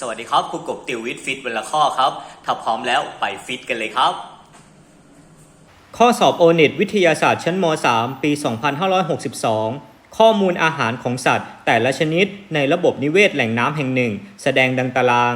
สวัสดีครับครูกบติววิทย์ฟิตวันละข้อครับ ถ้าพร้อมแล้วไปฟิตกันเลยครับ ข้อสอบโอเน็ตวิทยาศาสตร์ชั้นม .3 ปี 2562 ข้อมูลอาหารของสัตว์ แต่ละชนิดในระบบนิเวศแหล่งน้ำแห่งหนึ่ง แสดงดังตาราง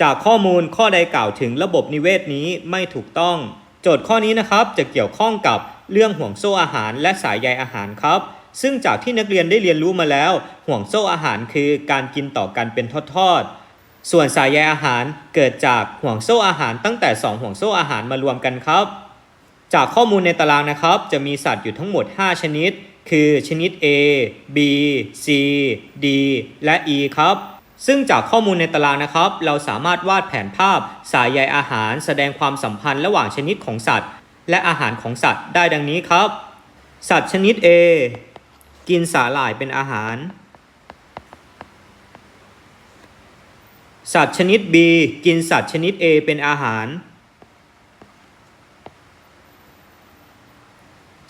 จากข้อมูลข้อใดกล่าวถึงระบบนิเวศนี้ไม่ถูกต้อง โจทย์ข้อนี้นะครับจะเกี่ยวข้องกับเรื่องห่วงโซ่อาหารและสายใยอาหารครับ ซึ่งจากที่นักเรียนได้เรียนรู้มาแล้ว ห่วงโซ่อาหารคือการกินต่อกันเป็นทอดๆ ส่วนสายใยอาหารเกิดจากห่วงโซ่อาหารตั้งแต่ 2 ห่วงโซ่อาหารมารวมกันครับ จากข้อมูลในตารางนะครับ จะมีสัตว์อยู่ทั้งหมด 5 ชนิด คือชนิด A B C D และ E ครับซึ่งจากข้อมูลในตารางนะครับ เราสามารถวาดแผนภาพ สายใยอาหาร แสดงความสัมพันธ์ระหว่างชนิดของสัตว์ และอาหารของสัตว์ได้ดังนี้ครับ สัตว์ชนิด A กินสาหร่ายเป็นอาหาร สัตว์ชนิด B กินสัตว์ชนิด A เป็นอาหาร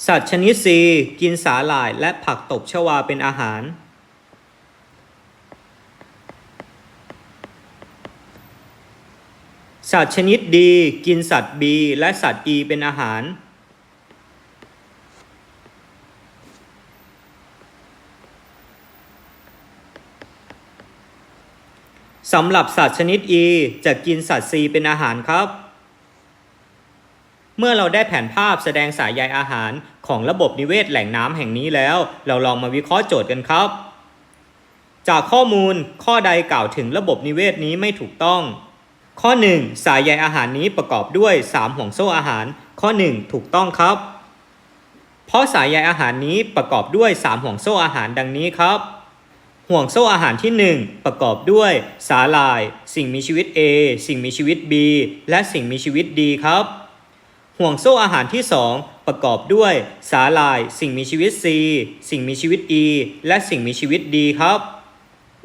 สัตว์ชนิด C กินสาหร่ายและผักตบชวาเป็นอาหาร สัตว์ชนิด D กินสัตว์ B และสัตว์ E เป็นอาหาร สำหรับสัตว์ชนิด E จะกินสัตว์ C เป็นอาหารครับ เมื่อเราได้แผนภาพแสดงสายใยอาหารของระบบนิเวศแหล่งน้ำแห่งนี้แล้ว เราลองมาวิเคราะห์โจทย์กันครับ จากข้อมูลข้อใดกล่าวถึงระบบนิเวศนี้ไม่ถูกต้อง ข้อ 1 สายใยอาหารนี้ประกอบด้วย 3 ห่วงโซ่อาหาร ข้อ 1 ถูกต้องครับ เพราะสายใยอาหารนี้ประกอบด้วย 3 ห่วงโซ่อาหารดังนี้ครับ ห่วงโซ่อาหารที่ 1 ประกอบด้วย สาหร่าย สิ่งมีชีวิต A สิ่งมีชีวิต B และสิ่งมีชีวิต D ครับ ห่วงโซ่อาหารที่ 2 ประกอบด้วย สาหร่าย สิ่งมีชีวิต C สิ่งมีชีวิต E และสิ่งมีชีวิต D ครับ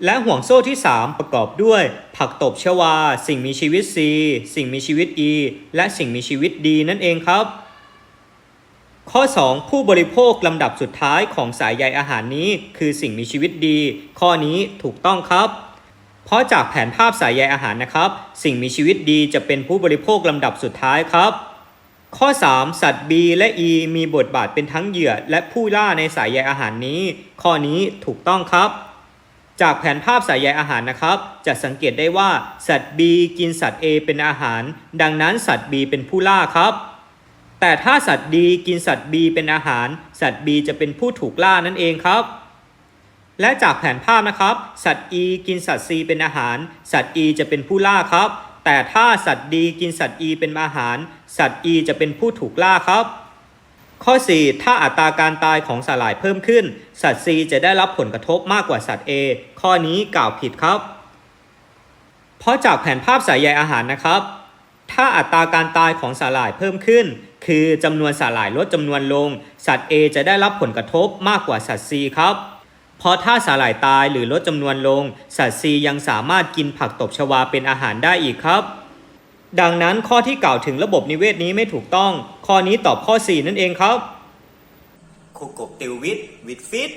และห่วงโซ่ที่ 3 ประกอบด้วย ผักตบชวา สิ่งมีชีวิต C สิ่งมีชีวิต E และสิ่งมีชีวิต D นั่นเองครับ ข้อ 2 ผู้บริโภคลำดับสุดท้ายของสายใยอาหารนี้ คือสิ่งมีชีวิตดี ข้อนี้ถูกต้องครับ เพราะจากแผนภาพสายใยอาหารนะครับ สิ่งมีชีวิตดีจะเป็นผู้บริโภคลำดับสุดท้ายครับ ข้อ 3 สัตว์ B และ E มีบทบาทเป็นทั้งเหยื่อและผู้ล่าในสายใยอาหารนี้ ข้อนี้ถูกต้องครับจากแผนภาพสายใยอาหารนะครับ จะสังเกตได้ว่าสัตว์ B กินสัตว์ A เป็นอาหาร ดังนั้นสัตว์ B เป็นผู้ล่าครับ แต่ถ้าสัตว์ D กินสัตว์ B เป็นอาหาร สัตว์ B จะเป็นผู้ถูกล่านั่นเองครับ และจากแผนภาพนะครับ สัตว์ E กินสัตว์ C เป็นอาหาร สัตว์ E จะเป็นผู้ล่าครับ แต่ถ้าสัตว์ D กินสัตว์ E เป็นอาหาร สัตว์ E จะเป็นผู้ถูกล่าครับ ข้อ 4 ถ้าอัตราการตายของสาหร่ายเพิ่มขึ้น สัตว์ C จะได้รับผลกระทบมากกว่าสัตว์ A ข้อนี้กล่าวผิดครับ เพราะจากแผนภาพสายใยอาหารนะครับ ถ้าอัตราการตายของสาหร่ายเพิ่มขึ้น คือจำนวนสาหร่ายลดจำนวนลง สัตว์ A จะได้รับผลกระทบมากกว่าสัตว์ C ครับเพราะถ้าสาหร่ายตายหรือลดจำนวนลง สัตว์ C ยังสามารถกินผักตบชวาเป็นอาหารได้อีกครับ ดังนั้นข้อที่กล่าวถึงระบบนิเวศนี้ไม่ถูกต้อง ข้อนี้ตอบข้อ 4 นั่นเองครับคุกบติววิทย์วิทฟิต